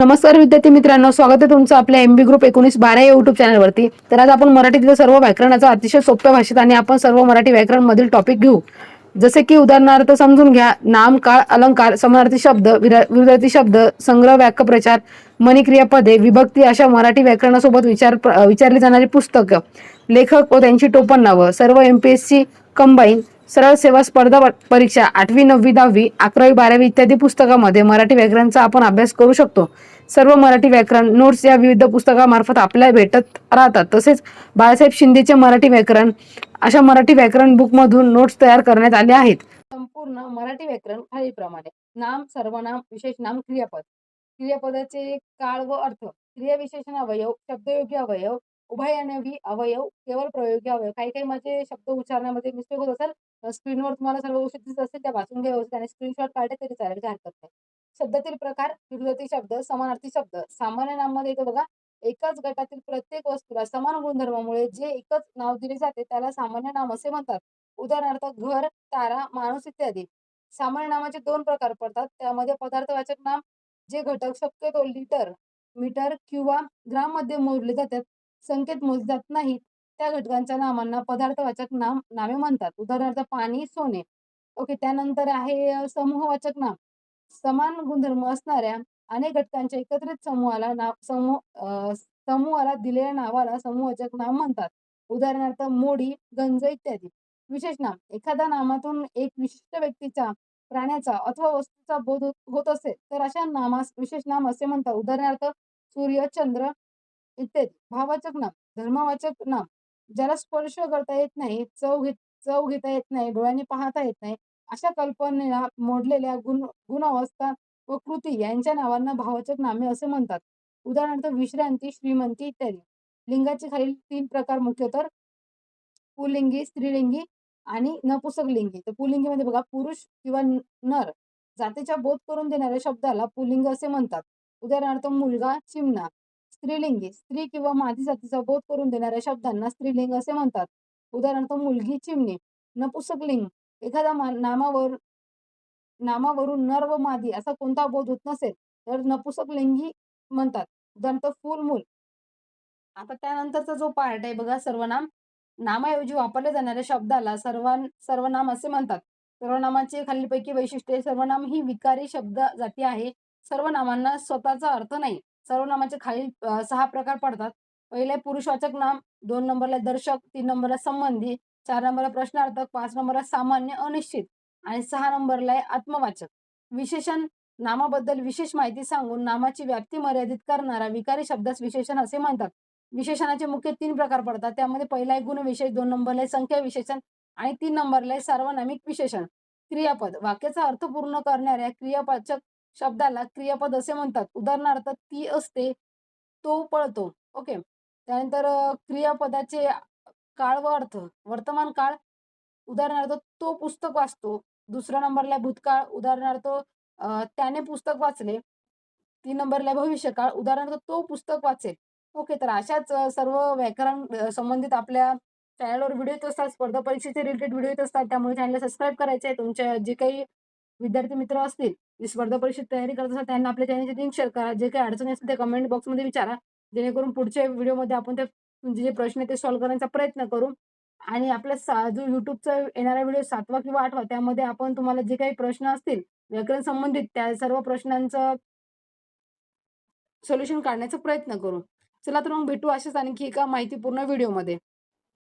नमस्कार विद्यार्थी मित्रांनो स्वागत आहे तुमचं आपल्या एमबी ग्रुप एकोणीस बारा या युट्यूब चॅनलवरती तर आज आपण मराठीतील सर्व व्याकरणाचा अतिशय सोप्या भाषेत आणि आपण सर्व मराठी व्याकरण मधील टॉपिक घेऊ. जसे की उदाहरणार्थ समजून घ्या नाम काळ अलंकार समानार्थी शब्द विरा- विरोधी शब्द संग्रह वाक्यप्रचार मणिक्रिया पदे विभक्ती अशा मराठी व्याकरणासोबत विचार प्र- विचारली जाणारी पुस्तकं लेखक व त्यांची टोपण नावं सर्व एमपीएससी कंबाईन सरळ सेवा स्पर्धा परीक्षा आठवी नववी दहावी अकरावी बारावी इत्यादी पुस्तकामध्ये मराठी व्याकरणचा आपण अभ्यास करू शकतो. सर्व मराठी व्याकरण नोट्स या विविध पुस्तकामार्फत आपल्याला भेटत राहतात. तसेच बाळासाहेब शिंदेचे मराठी व्याकरण अशा मराठी व्याकरण बुकमधून नोट्स तयार करण्यात आले आहेत. संपूर्ण मराठी व्याकरण खालीलप्रमाणे. नाम सर्वनाम विशेष नाम क्रियापद. क्रियापदाचे काळ व अर्थ. क्रियाविशेषण अवयव शब्दयोगी अवयव उभयनवी अवयव केवळ प्रयोगी अवयव. काही काही माझे शब्द उच्चारण्यामध्ये मिस्टेक होत असेल स्क्रीनवर तुम्हाला सर्व गोष्टी दिसत असेल त्या वाचून घ्या व्यवस्थित आणि स्क्रीनशॉट काढले तरी चालेल काही हरकत नाही. शब्दातील प्रकार विरोधी शब्द समानार्थी शब्द. सामान्य नाममध्ये येतो बघा एकाच गटातील प्रत्येक वस्तूला समान गुणधर्मामुळे जे एकच नाव दिले जाते त्याला सामान्य नाम असे म्हणतात. उदाहरणार्थ घर तारा माणूस इत्यादी. सामान्य नामाचे दोन प्रकार पडतात. त्यामध्ये पदार्थवाचक नाम जे घटक शक्यतो लिटर मीटर किंवा ग्राममध्ये मोजले जातात. संकेत मोजले जात नाहीत. त्या घटकांच्या नामांना पदार्थवाचक नाम नामे म्हणतात. उदाहरणार्थ पाणी सोने. ओके त्यानंतर आहे समूहवाचक नाम. समान गुणधर्म असणाऱ्या अनेक घटकांच्या एकत्रित समूहाला नाव समूह समूहाला दिलेल्या नावाला समूहवाचक नाम म्हणतात. उदाहरणार्थ मोडी गंज इत्यादी. विशेष नाम. एखाद्या नामातून एक विशिष्ट व्यक्तीचा प्राण्याचा अथवा वस्तूचा बोध होत असेल तर अशा नामास विशेष नाम असे म्हणतात. उदाहरणार्थ सूर्य चंद्र इत्यादी भाववाचक नाम धर्मवाचक नाम ज्याला स्पर्श करता येत नाही चव घेत चव घेता येत नाही डोळ्यांनी पाहता येत नाही अशा कल्पनेला मोडलेल्या गुण गुणावस्था व कृती यांच्या नावांना भाववाचक नामे असे म्हणतात. उदाहरणार्थ विश्रांती श्रीमंती इत्यादी. लिंगाचे खालील तीन प्रकार मुख्य तर पुलिंगी स्त्रीलिंगी आणि नपुसक लिंगी तर पुल्लिंगीमध्ये बघा पुरुष किंवा नर जातीचा बोध करून देणाऱ्या शब्दाला पुलिंग असे म्हणतात. उदाहरणार्थ मुलगा चिमणा. स्त्रीलिंगी स्त्री किंवा मादी जातीचा बोध करून देणाऱ्या शब्दांना स्त्रीलिंग असे म्हणतात. उदाहरणार्थ मुलगी चिमणी नपुसक लिंग एखाद्या नामावर नामावरून नर व मादी असा कोणता बोध होत नसेल तर नपुसक लिंगी म्हणतात. उदाहरणार्थ फुल मूल. आता त्यानंतरचा जो पार्ट आहे बघा सर्वनाम. नामाऐवजी वापरल्या जाणाऱ्या शब्दाला सर्वान सर्वनाम असे म्हणतात. सर्वनामाचे खालीलपैकी वैशिष्ट्ये सर्वनाम ही विकारी शब्द जाती आहे. सर्वनामांना स्वतःचा अर्थ नाही. सर्वनामाचे खालील सहा प्रकार पडतात. पहिले पुरुषवाचक नाम दोन नंबरला दर्शक तीन नंबरला संबंधी चार नंबरला प्रश्नार्थक पाच नंबरला सामान्य अनिश्चित आणि सहा नंबरला आहे आत्मवाचक. विशेषण नामाबद्दल विशेष माहिती सांगून नामाची व्याप्ती मर्यादित करणारा विकारी शब्दास विशेषण असे म्हणतात. विशेषणाचे मुख्य तीन प्रकार पडतात. त्यामध्ये पहिला आहे गुणविशेष दोन नंबरला आहे संख्या विशेषण आणि तीन नंबरला आहे सार्वनामिक विशेषण. क्रियापद वाक्याचा अर्थ पूर्ण करणाऱ्या क्रियावाचक शब्दाला क्रियापद असे म्हणतात. उदाहरणार्थ ती असते तो पळतो. ओके. त्यानंतर क्रियापदाचे काळ व अर्थ. वर्तमान काळ उदाहरणार्थ तो पुस्तक वाचतो. दुसऱ्या नंबरला भूतकाळ उदाहरणार्थ त्याने पुस्तक वाचले. तीन नंबरला भविष्यकाळ उदाहरणार्थ तो पुस्तक वाचेल. ओके तर अशाच सर्व व्याकरण संबंधित आपल्या चॅनलवर व्हिडिओ येत असतात. स्पर्धा परीक्षेचे रिलेटेड व्हिडिओ येत असतात. त्यामुळे चॅनलला सबस्क्राईब करायचे आहे तुमच्या जे काही विद्यार्थी मित्र असतील स्पर्धा परीक्षेत तयारी करत असतात त्यांना आपल्या चॅनलचे लिंक शेअर करा. जे काही अडचणी असतील ते कमेंट बॉक्समध्ये विचारा. जेणेकरून पुढच्या व्हिडिओमध्ये आपण ते तुमचे जे प्रश्न आहेत ते सॉल्व्ह करण्याचा प्रयत्न करू. आणि आपल्या सा जो युट्यूबचा येणारा व्हिडिओ सातवा किंवा आठवा त्यामध्ये आपण तुम्हाला जे काही प्रश्न असतील व्याकरण संबंधित त्या सर्व प्रश्नांचं सोल्युशन काढण्याचा प्रयत्न करू. चला तर मग भेटू अशाच आणखी एका माहितीपूर्ण व्हिडिओमध्ये